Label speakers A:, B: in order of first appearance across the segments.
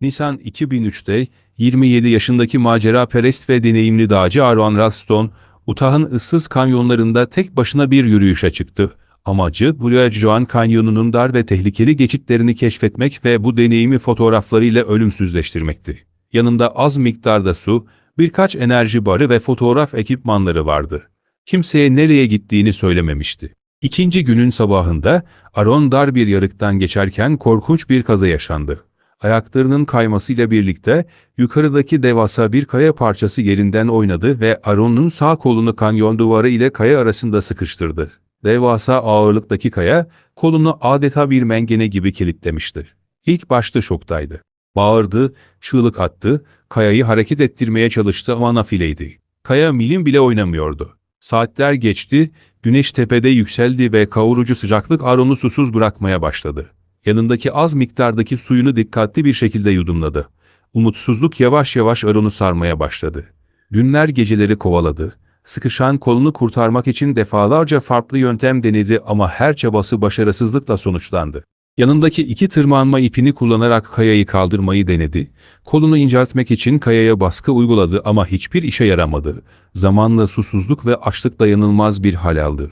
A: Nisan 2003'te 27 yaşındaki maceraperest ve deneyimli dağcı Aaron Ralston, Utah'ın ıssız kanyonlarında tek başına bir yürüyüşe çıktı. Amacı Blue Joan Kanyonu'nun dar ve tehlikeli geçitlerini keşfetmek ve bu deneyimi fotoğraflarıyla ölümsüzleştirmekti. Yanında az miktarda su, birkaç enerji barı ve fotoğraf ekipmanları vardı. Kimseye nereye gittiğini söylememişti. İkinci günün sabahında Aaron dar bir yarıktan geçerken korkunç bir kaza yaşandı. Ayaklarının kaymasıyla birlikte yukarıdaki devasa bir kaya parçası yerinden oynadı ve Aaron'un sağ kolunu kanyon duvarı ile kaya arasında sıkıştırdı. Devasa ağırlıktaki kaya kolunu adeta bir mengene gibi kilitlemişti. İlk başta şoktaydı. Bağırdı, çığlık attı, kayayı hareket ettirmeye çalıştı ama nafileydi. Kaya milim bile oynamıyordu. Saatler geçti, güneş tepede yükseldi ve kavurucu sıcaklık Aaron'u susuz bırakmaya başladı. Yanındaki az miktardaki suyunu dikkatli bir şekilde yudumladı. Umutsuzluk yavaş yavaş Aaron'u sarmaya başladı. Günler geceleri kovaladı. Sıkışan kolunu kurtarmak için defalarca farklı yöntem denedi ama her çabası başarısızlıkla sonuçlandı. Yanındaki iki tırmanma ipini kullanarak kayayı kaldırmayı denedi. Kolunu inceltmek için kayaya baskı uyguladı ama hiçbir işe yaramadı. Zamanla susuzluk ve açlık dayanılmaz bir hal aldı.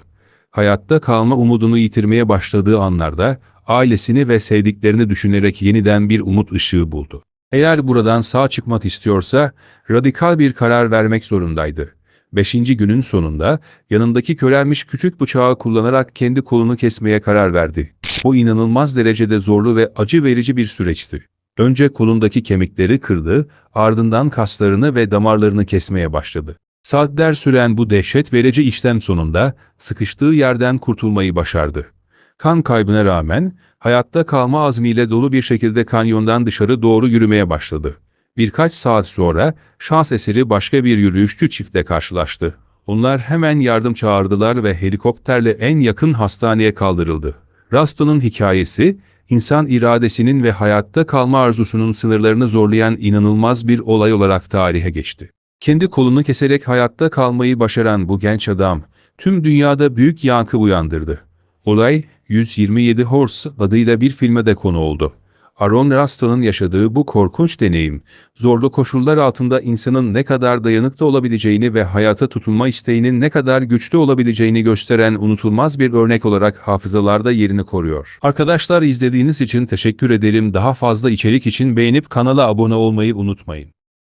A: Hayatta kalma umudunu yitirmeye başladığı anlarda ailesini ve sevdiklerini düşünerek yeniden bir umut ışığı buldu. Eğer buradan sağ çıkmak istiyorsa radikal bir karar vermek zorundaydı. Beşinci günün sonunda yanındaki körelmiş küçük bıçağı kullanarak kendi kolunu kesmeye karar verdi. Bu inanılmaz derecede zorlu ve acı verici bir süreçti. Önce kolundaki kemikleri kırdı, ardından kaslarını ve damarlarını kesmeye başladı. Saatler süren bu dehşet verici işlem sonunda sıkıştığı yerden kurtulmayı başardı. Kan kaybına rağmen hayatta kalma azmiyle dolu bir şekilde kanyondan dışarı doğru yürümeye başladı. Birkaç saat sonra şans eseri başka bir yürüyüşçü çiftle karşılaştı. Onlar hemen yardım çağırdılar ve helikopterle en yakın hastaneye kaldırıldı. Raston'un hikayesi, insan iradesinin ve hayatta kalma arzusunun sınırlarını zorlayan inanılmaz bir olay olarak tarihe geçti. Kendi kolunu keserek hayatta kalmayı başaran bu genç adam, tüm dünyada büyük yankı uyandırdı. Olay, 127 Horse adıyla bir filme de konu oldu. Aaron Raston'un yaşadığı bu korkunç deneyim, zorlu koşullar altında insanın ne kadar dayanıklı olabileceğini ve hayata tutunma isteğinin ne kadar güçlü olabileceğini gösteren unutulmaz bir örnek olarak hafızalarda yerini koruyor. Arkadaşlar izlediğiniz için teşekkür ederim. Daha fazla içerik için beğenip kanala abone olmayı unutmayın.